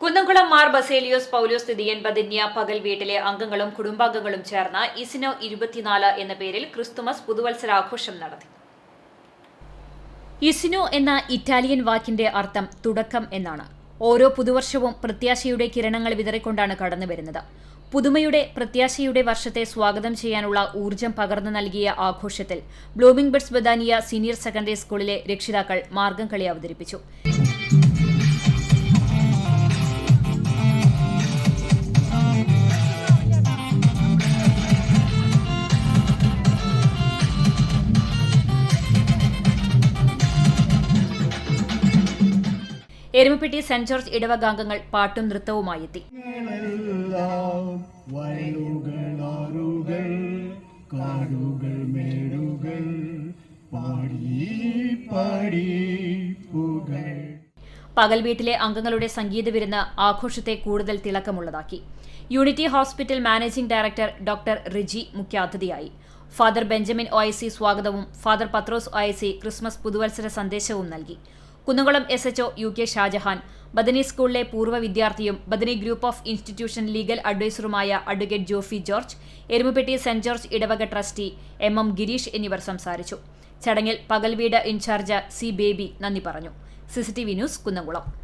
കുന്നംകുളം മാർ ബസേലിയോസ് പൗലോസ് തിദിയൻ പതിന്യ പകൽ വീട്ടിലെ അംഗങ്ങളും കുടുംബാംഗങ്ങളും ചേർന്ന് ഇസിനോ ഇരുപത്തിനാല് എന്ന പേരിൽ ക്രിസ്തുമസ് പുതുവത്സരാഘോഷം നടത്തി. ഇസിനോ എന്ന ഇറ്റാലിയൻ വാക്കിന്റെ അർത്ഥം തുടക്കം എന്നാണ്. ഓരോ പുതുവർഷവും പ്രത്യാശയുടെ കിരണങ്ങൾ വിതറിക്കൊണ്ടാണ് കടന്നുവരുന്നത് പുതുമയുടെ പ്രത്യാശയുടെ വർഷത്തെ സ്വാഗതം ചെയ്യാനുള്ള ഊർജം പകർന്നു നൽകിയ ആഘോഷത്തിൽ blooming buds Bethania senior secondary സ്കൂളിലെ രക്ഷിതാക്കൾ മാർഗം കളി അവതരിപ്പിച്ചു. എരുമപ്പെട്ടി സെന്റ് ജോർജ് ഇടവകാംഗങ്ങൾ പാട്ടും നൃത്തവുമായി എത്തി പകൽ വീട്ടിലെ അംഗങ്ങളുടെ സംഗീത വിരുന്ന് ആഘോഷത്തെ കൂടുതൽ തിളക്കമുള്ളതാക്കി. Unity hospital managing director doctor Riji മുഖ്യാതിഥിയായി. ഫാദർ ബെഞ്ചമിൻ ഒ സ്വാഗതവും ഫാദർ പത്രോസ് ഒ ക്രിസ്മസ് പുതുവത്സര സന്ദേശവും നൽകി. Kunnamkulam S H O U K Shajahan Bethany സ്കൂളിലെ പൂർവ വിദ്യാർത്ഥിയും Bethany group of institution legal അഡ്വൈസറുമായ advocate Jofi George Erumapetty saint George ഇടവക trustee M M Girish എന്നിവർ സംസാരിച്ചു. ചടങ്ങിൽ പകൽവീട് ഇൻചാർജ് സി ബേബി നന്ദി പറഞ്ഞു. CCTV news Kunnamkulam.